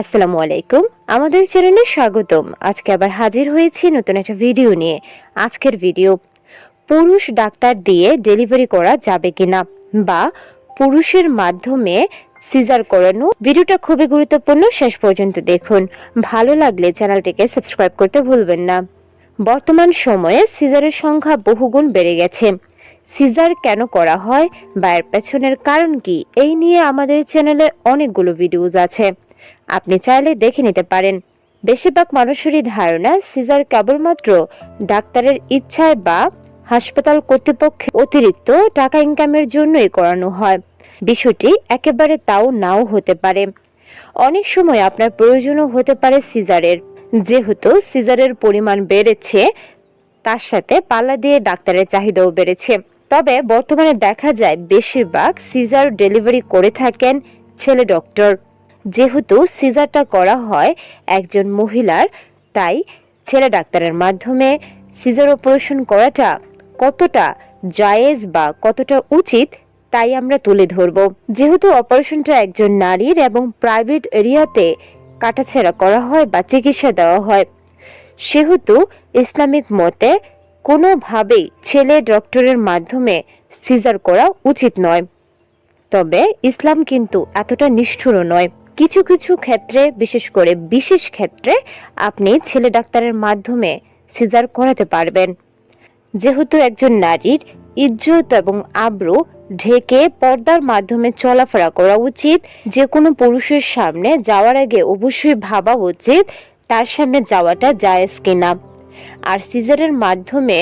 আসসালামু আলাইকুম। আমাদের চ্যানেলে স্বাগতম। আজকে আবার হাজির হয়েছি নতুন একটা ভিডিও নিয়ে। আজকের ভিডিও, পুরুষ ডাক্তার দিয়ে ডেলিভারি করা যাবে কিনা বা পুরুষের মাধ্যমে সিজার করানো। ভিডিওটা খুবই গুরুত্বপূর্ণ, শেষ পর্যন্ত দেখুন। ভালো লাগলে চ্যানেলটিকে সাবস্ক্রাইব করতে ভুলবেন না। বর্তমান সময়ে সিজারের সংখ্যা বহুগুণ বেড়ে গেছে। সিজার কেন করা হয় বা এর পেছনের কারণ কি, এই নিয়ে আমাদের চ্যানেলে অনেকগুলো ভিডিওজ আছে। আপনি চাইলে দেখে নিতে পারেন। বেশিরভাগ মানুষেরই ধারণা, সিজার কেবলমাত্র ডাক্তারের ইচ্ছায় বা হাসপাতাল কর্তৃপক্ষের অতিরিক্ত টাকা ইনকামের জন্যই করানো হয়। বিষয়টি একেবারে তাও নাও হতে পারে। অনেক সময় আপনার প্রয়োজনও হতে পারে সিজারের। যেহেতু সিজারের পরিমাণ বেড়েছে, তার সাথে পাল্লা দিয়ে ডাক্তারের চাহিদাও বেড়েছে। তবে বর্তমানে দেখা যায়, বেশিরভাগ সিজার ডেলিভারি করে থাকেন ছেলে ডক্টর। যেহেতু সিজারটা করা হয় একজন মহিলার, তাই ছেলে ডাক্তারের মাধ্যমে সিজার অপারেশন করাটা কতটা জায়েজ বা কতটা উচিত তাই আমরা তুলে ধরব। যেহেতু অপারেশনটা একজন নারীর এবং প্রাইভেট এরিয়াতে কাটাছেড়া করা হয় বা চিকিৎসা দেওয়া হয়, সেহেতু ইসলামিক মতে কোনোভাবেই ছেলে ডক্টরের মাধ্যমে সিজার করা উচিত নয়। তবে ইসলাম কিন্তু এতটা নিষ্ঠুরও নয়। কিছু কিছু ক্ষেত্রে, বিশেষ করে বিশেষ ক্ষেত্রে, আপনি ছেলে ডাক্তারের মাধ্যমে সিজার করাতে পারবেন। যেহেতু একজন নারীর ইজ্জত এবং আব্রু ঢেকে পর্দার মাধ্যমে চলাফেরা করা উচিত যে কোনো পুরুষের সামনে যাওয়ার আগে অবশ্যই ভাবা উচিত তার সামনে যাওয়াটা জায়েজ কিনা। আর সিজারের মাধ্যমে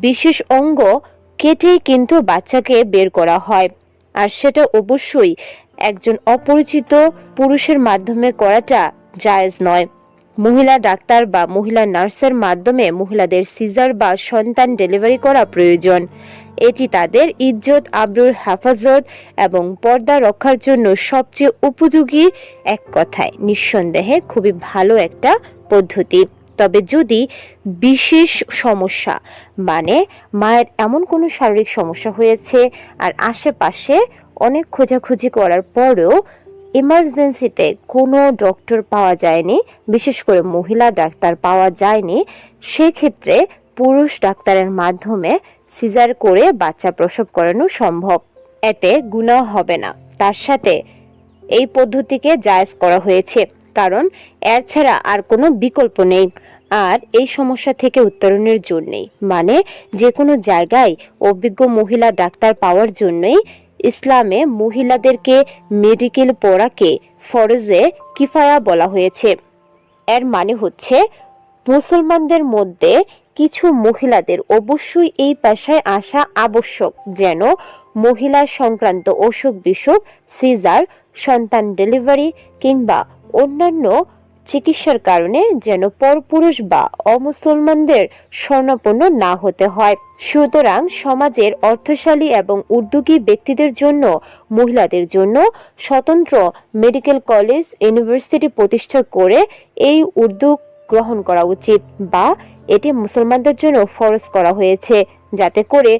বিশেষ অঙ্গ কেটেই কিন্তু বাচ্চাকে বের করা হয়। আর সেটা অবশ্যই একজন অপরিচিত পুরুষের মাধ্যমে করাটা জায়েজ নয়। মহিলা ডাক্তার বা মহিলা নার্সের মাধ্যমে মহিলাদের সিজার বা সন্তান ডেলিভারি করা প্রয়োজন। এটি তাদের ইজ্জত, আব্রুর হেফাজত এবং পর্দা রক্ষার জন্য সবচেয়ে উপযোগী এক কথায়। নিঃসন্দেহে খুবই ভালো একটা পদ্ধতি। তবে যদি বিশেষ সমস্যা মানে মায়ের এমন কোনো শারীরিক সমস্যা হয়েছে আর আশেপাশে অনেক খোঁজাখুঁজি করার পরেও ইমার্জেন্সিতে কোনো ডক্টর পাওয়া যায়নি, বিশেষ করে মহিলা ডাক্তার পাওয়া যায়নি, সেক্ষেত্রে পুরুষ ডাক্তারের মাধ্যমে সিজার করে বাচ্চা প্রসব করানো সম্ভব। এতে গুনাহ হবে না। তার সাথে এই পদ্ধতিকে জায়েজ করা হয়েছে। কারণ এর ছাড়া আর কোনো বিকল্প নেই। আর এই সমস্যা থেকে উত্তরণের জন্যেই মানে যে কোনো জায়গায় অভিজ্ঞ মহিলা ডাক্তার পাওয়ার জন্যই ইসলামে মহিলাদেরকে মেডিকেল পড়াকে ফরজে কিফায়া বলা হয়েছে। এর মানে হচ্ছে মুসলমানদের মধ্যে কিছু মহিলাদের অবশ্যই এই পেশায় আসা আবশ্যক, যেন মহিলা সংক্রান্ত অসুখ বিসুখ সিজার, সন্তান ডেলিভারি কিংবা অন্যান্য চিকিৎসার কারণে যেন পরপুরুষ বা অমুসলমানদের স্বর্ণপন্ন না হতে হয়। সুতরাং সমাজের অর্থশালী এবং উদ্যোগী ব্যক্তিদের জন্য, মহিলাদের জন্য স্বতন্ত্র মেডিকেল কলেজ, ইউনিভার্সিটি প্রতিষ্ঠা করে এই উদ্যোগ গ্রহণ করা উচিত বা এটি মুসলমানদের জন্য ফরজ করা হয়েছে, যাতে করে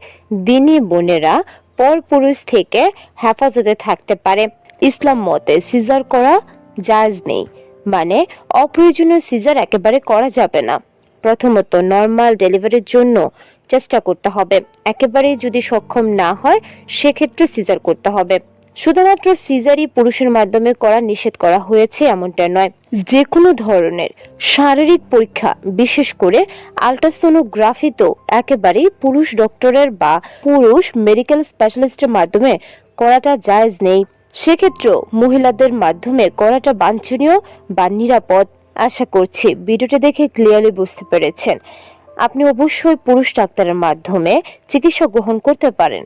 দিনী বোনেরা পরপুরুষ থেকে হেফাজতে থাকতে পারে। ইসলাম মতে, সিজার করা জায়জ নেই। মানে অপ্রয়োজনীয় সিজার একেবারে করা যাবে না। প্রথমত নর্মাল ডেলিভারির জন্য চেষ্টা করতে হবে। একেবারেই যদি সক্ষম না হয়, সেক্ষেত্রে সিজার করতে হবে। শুধুমাত্র সিজারই পুরুষের মাধ্যমে করা নিষেধ করা হয়েছে এমনটা নয়। যে কোনো ধরনের শারীরিক পরীক্ষা, বিশেষ করে আলট্রাসোনোগ্রাফি তো একেবারেই পুরুষ ডক্টরের বা পুরুষ মেডিকেল স্পেশালিস্টের মাধ্যমে করাটা জায়জ নেই। সেক্ষেত্রেও মহিলাদের মাধ্যমে করাটা বাঞ্ছনীয় বা নিরাপদ, আশা করছি ভিডিওটা দেখে ক্লিয়ারলি বুঝতে পেরেছেন। আপনি অবশ্যই পুরুষ ডাক্তারের মাধ্যমে চিকিৎসা গ্রহণ করতে পারেন।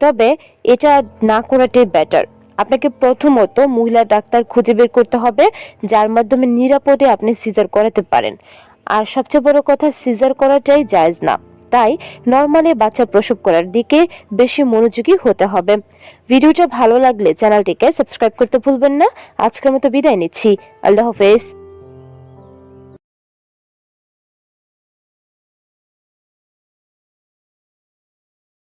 তবে এটা না করাটাই বেটার আপনাকে প্রথমত মহিলা ডাক্তার খুঁজে বের করতে হবে, যার মাধ্যমে নিরাপদে আপনি সিজার করাতে পারেন। আর সবচেয়ে বড় কথা সিজার করাটাই জায়জ না। তাই নর্মালি বাচ্চা প্রসব করার দিকে বেশি মনোযোগী হতে হবে। ভিডিওটা ভালো লাগলে চ্যানেলটিকে সাবস্ক্রাইব করতে ভুলবেন না। আজকের মতো বিদায় নিচ্ছি। আল্লাহ হাফেজ।